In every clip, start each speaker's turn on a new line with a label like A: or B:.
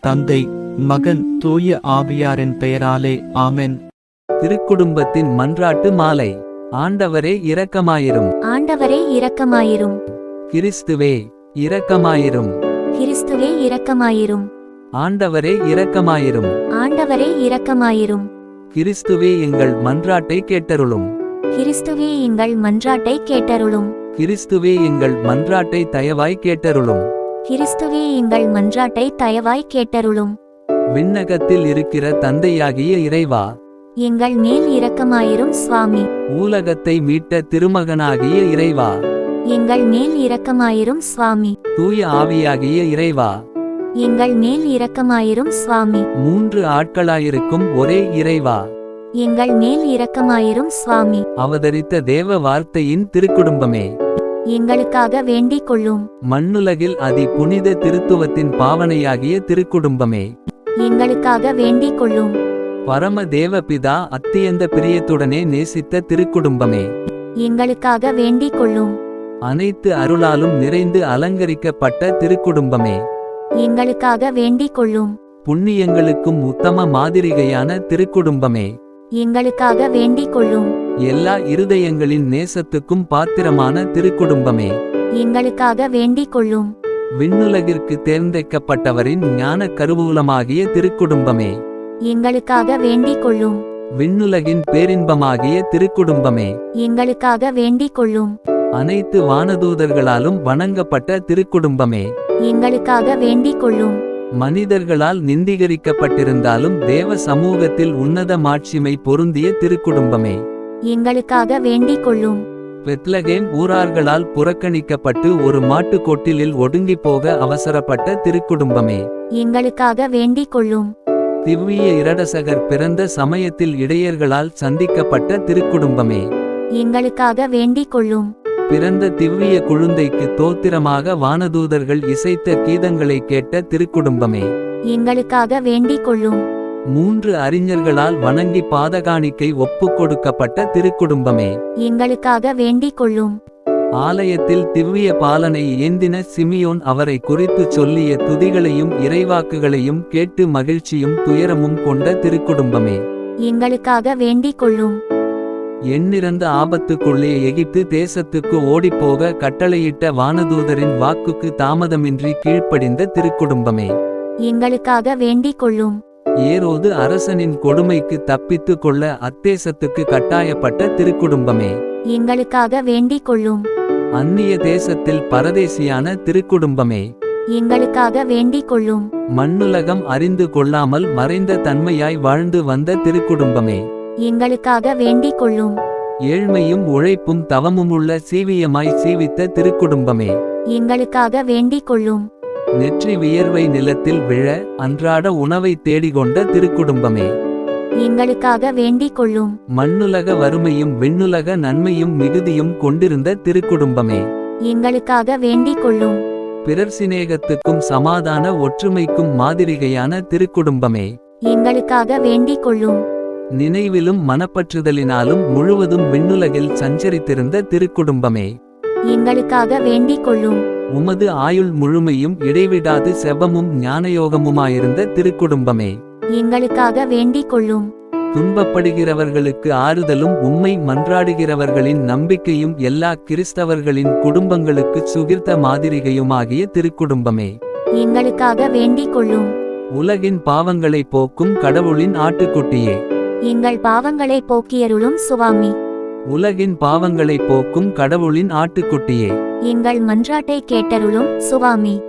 A: தந்தை மகன் தூய ஆவியாரின் பெயராலே ஆமென்.
B: திருக்குடும்பத்தின் மன்றாட்டு மாலை. ஆண்டவரே இரக்கமாயிரும்.
C: ஆண்டவரே இரக்கமாயிரும்.
B: கிறிஸ்துவே இரக்கமாயிரும்.
C: கிறிஸ்துவே இரக்கமாயிரும்.
B: ஆண்டவரே இரக்கமாயிரும்.
C: ஆண்டவரே இரக்கமாயிரும்.
B: கிறிஸ்துவே எங்கள் மன்றாட்டை கேட்டருளும்.
C: கிறிஸ்துவே எங்கள் மன்றாட்டை கேட்டருளும்.
B: கிறிஸ்துவே எங்கள் மன்றாட்டை தயவாய் கேட்டருளும்.
C: கிறிஸ்துவே எங்கள் மன்றாட்டை தயவாய் கேட்டருளும்.
B: விண்ணகத்தில் இருக்கிற தந்தையாகிய இறைவா
C: எங்கள் மேல் இரக்கமாயிரும் சுவாமி.
B: ஊலகத்தை மீட்ட திருமகனாகிய இறைவா
C: எங்கள் மேல் இரக்கமாயிரும் சுவாமி.
B: தூய ஆவியாகிய இறைவா
C: எங்கள் மேல் இரக்கமாயிரும் சுவாமி.
B: மூன்று ஆட்களாயிருக்கும் ஒரே இறைவா
C: எங்கள் மேல் இரக்கமாயிரும் சுவாமி.
B: அவதரித்த தேவ வார்த்தையின் திருக்குடும்பமே.
C: எங்களுக்காக வேண்டிக் கொள்ளும்.
B: மண்ணுலகில் அதி புனித திருத்துவத்தின் பாவனையாகிய திருக்குடும்பமே.
C: எங்களுக்காக வேண்டிக் கொள்ளும்.
B: பரம தேவபிதா அத்தியந்த பிரியத்துடனே நேசித்த திருக்குடும்பமே.
C: எங்களுக்காக வேண்டிக் கொள்ளும்.
B: அனைத்து அருளாலும் நிறைந்து அலங்கரிக்கப்பட்ட திருக்குடும்பமே.
C: எங்களுக்காக வேண்டிக் கொள்ளும்.
B: புண்ணியங்களுக்கும் உத்தம மாதிரிகையான திருக்குடும்பமே.
C: எங்களுக்காக வேண்டிக் கொள்ளும்.
B: எல்லா இருதயங்களின் நேசத்துக்கும் பாத்திரமான திருக்குடும்பமே.
C: எங்களுக்காக வேண்டிக் கொள்ளும்.
B: விண்ணுலகிற்கு தேர்ந்தெடுக்கப்பட்டவரின் ஞான கருவூலமாகிய திருக்குடும்பமே.
C: எங்களுக்காக வேண்டிக் கொள்ளும்.
B: விண்ணுலகின் பேரின்பமாகிய திருக்குடும்பமே.
C: எங்களுக்காக வேண்டிக் கொள்ளும்.
B: அனைத்து வானதூதர்களாலும் வணங்கப்பட்ட திருக்குடும்பமே.
C: எங்களுக்காக வேண்டிக் கொள்ளும்.
B: மனிதர்களால் நிந்திகரிக்கப்பட்டிருந்தாலும் தேவ சமூகத்தில் உன்னத மாட்சிமை பொருந்திய திருக்குடும்பமே.
C: எங்களுக்காக வேண்டிக் கொள்ளும்.
B: பெத்லகேம் ஊரார்களால் புறக்கணிக்கப்பட்டு ஒரு மாட்டுக்கொட்டிலில் ஒடுங்கிப் போக அவசரப்பட்ட திருக்குடும்பமே.
C: எங்களுக்காக வேண்டிக் கொள்ளும்.
B: திவ்விய இரடசகர் பிறந்த சமயத்தில் இடையர்களால் சந்திக்கப்பட்ட திருக்குடும்பமே.
C: எங்களுக்காக வேண்டிக் கொள்ளும்.
B: பிறந்த திவ்விய குழுந்தைக்கு தோத்திரமாக வானதூதர்கள் இசைத்த கீதங்களை கேட்ட திருக்குடும்பமே.
C: எங்களுக்காக வேண்டிக் கொள்ளும்.
B: மூன்று அறிஞர்களால் வணங்கி பாதகாணிக்கை ஒப்புக் கொடுக்கப்பட்ட திருக்குடும்பமே.
C: எங்களுக்காக வேண்டிக் கொள்ளும்.
B: ஆலயத்தில் திவ்விய பாலனை ஏந்தின சிமியோன் அவரை குறித்துச் சொல்லிய துதிகளையும் இறைவாக்குகளையும் கேட்டு மகிழ்ச்சியும் துயரமும் கொண்ட திருக்குடும்பமே.
C: எங்களுக்காக வேண்டிக் கொள்ளும்.
B: எண்ணிறந்த ஆபத்துக்குள்ளே எகிப்து தேசத்துக்கு ஓடிப்போக கட்டளையிட்ட வானதூதரின் வாக்குக்கு தாமதமின்றி கீழ்ப்படிந்த திருக்குடும்பமே.
C: எங்களுக்காக வேண்டிக் கொள்ளும்.
B: ஏரோது அரசனின் கொடுமைக்கு தப்பித்து கொள்ள அத்தேசத்துக்கு கட்டாயப்பட்ட திருக்குடும்பமே.
C: எங்களுக்காக வேண்டிக் கொள்ளும்.
B: அந்நிய தேசத்தில் பரதேசியான திருக்குடும்பமே.
C: எங்களுக்காக வேண்டிக் கொள்ளும்.
B: மண்ணுலகம் அறிந்து கொள்ளாமல் மறைந்த தன்மையாய் வாழ்ந்து வந்த திருக்குடும்பமே.
C: எங்களுக்காக வேண்டிக் கொள்ளும்.
B: ஏழ்மையும் உழைப்பும் தவமுமுள்ள சீவியமாய் சீவித்த திருக்குடும்பமே.
C: எங்களுக்காக வேண்டிக் கொள்ளும்.
B: நெற்றி வியர்வை நிலத்தில் விழ அன்றாட உணவை தேடிகொண்ட திருக்குடும்பமே.
C: எங்களுக்காக வேண்டிக் கொள்ளும்.
B: மண்ணுலக வறுமையும் விண்ணுலக நன்மையும் மிகுதியும் கொண்டிருந்த திருக்குடும்பமே.
C: எங்களுக்காக வேண்டிக் கொள்ளும்.
B: பிறர் சிநேகத்துக்கும் சமாதான ஒற்றுமைக்கும் மாதிரிகையான திருக்குடும்பமே.
C: எங்களுக்காக வேண்டிக் கொள்ளும்.
B: நினைவிலும் மனப்பற்றுதலினாலும் முழுவதும் விண்ணுலகில் சஞ்சரித்திருந்த திருக்குடும்பமே.
C: எங்களுக்காக வேண்டிக் கொள்ளும்.
B: உமது ஆயுள் முழுமையும் இடைவிடாது செபமும் ஞானயோகமுமாயிருந்த திருக்குடும்பமே.
C: எங்களுக்காக வேண்டிக் கொள்ளும்.
B: துன்பப்படுகிறவர்களுக்கு ஆறுதலும் உம்மை மன்றாடுகிறவர்களின் நம்பிக்கையும் எல்லா கிறிஸ்தவர்களின் குடும்பங்களுக்கு சுகிர்த்த மாதிரிகையுமாகிய திருக்குடும்பமே.
C: எங்களுக்காக வேண்டிக் கொள்ளும்.
B: உலகின் பாவங்களை போக்கும் கடவுளின் ஆட்டுக்குட்டியே.
C: எங்கள் பாவங்களை போக்கியருளும் சுவாமி.
B: உலகின் பாவங்களை போக்கும் கடவுளின் ஆட்டுக்குட்டியே.
C: எங்கள் மன்றாட்டை கேட்டருளும் சுவாமி.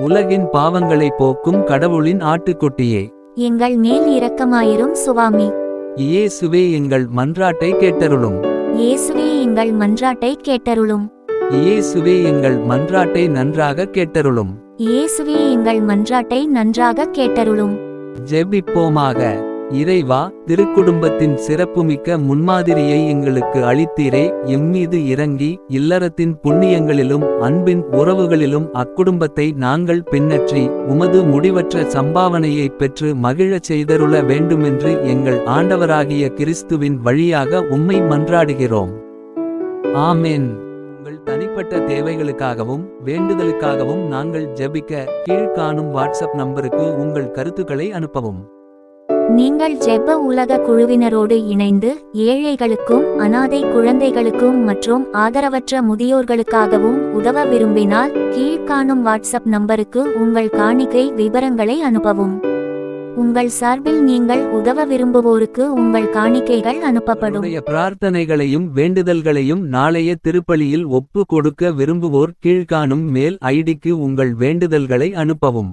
B: உலகின் பாவங்களை போக்கும் கடவுளின் ஆட்டுக்குட்டியே.
C: எங்கள் மேல் இரக்கமாயிரும் சுவாமி.
B: இயேசுவே எங்கள் மன்றாட்டை கேட்டருளும்.
C: இயேசுவே எங்கள் மன்றாட்டை கேட்டருளும்.
B: இயேசுவே எங்கள் மன்றாட்டை நன்றாக கேட்டருளும்.
C: இயேசுவே எங்கள் மன்றாட்டை நன்றாக கேட்டருளும்.
B: ஜெபிப்போமாக. இறைவா திருக்குடும்பத்தின் சிறப்புமிக்க முன்மாதிரியை எங்களுக்கு அளித்தீரே. எம்மீது இறங்கி இல்லறத்தின் புண்ணியங்களிலும் அன்பின் உறவுகளிலும் அக்குடும்பத்தை நாங்கள் பின்னற்றி உமது முடிவற்ற சம்பாவனையைப் பெற்று மகிழச் செய்தருள வேண்டுமென்று எங்கள் ஆண்டவராகிய கிறிஸ்துவின் வழியாக உம்மை மன்றாடுகிறோம். ஆமேன். உங்கள் தனிப்பட்ட தேவைகளுக்காகவும் வேண்டுதலுக்காகவும் நாங்கள் ஜபிக்க கீழ்காணும் வாட்ஸ்அப் நம்பருக்கு உங்கள் கருத்துக்களை அனுப்பவும்.
C: நீங்கள் ஜெப உலக குழுவினரோடு இணைந்து ஏழைகளுக்கும் அனாதை குழந்தைகளுக்கும் மற்றும் ஆதரவற்ற முதியோர்களுக்காகவும் உதவ விரும்பினால் கீழ்காணும் வாட்ஸ்அப் நம்பருக்கு உங்கள் காணிக்கை விவரங்களை அனுப்பவும். உங்கள் சார்பில் நீங்கள் உதவ விரும்புவோருக்கு உங்கள் காணிக்கைகள் அனுப்பப்படும்.
B: பிரார்த்தனைகளையும் வேண்டுதல்களையும் நாளைய திருப்பலியில் ஒப்பு கொடுக்க விரும்புவோர் கீழ்காணும் மேல் ஐடிக்கு உங்கள் வேண்டுதல்களை அனுப்பவும்.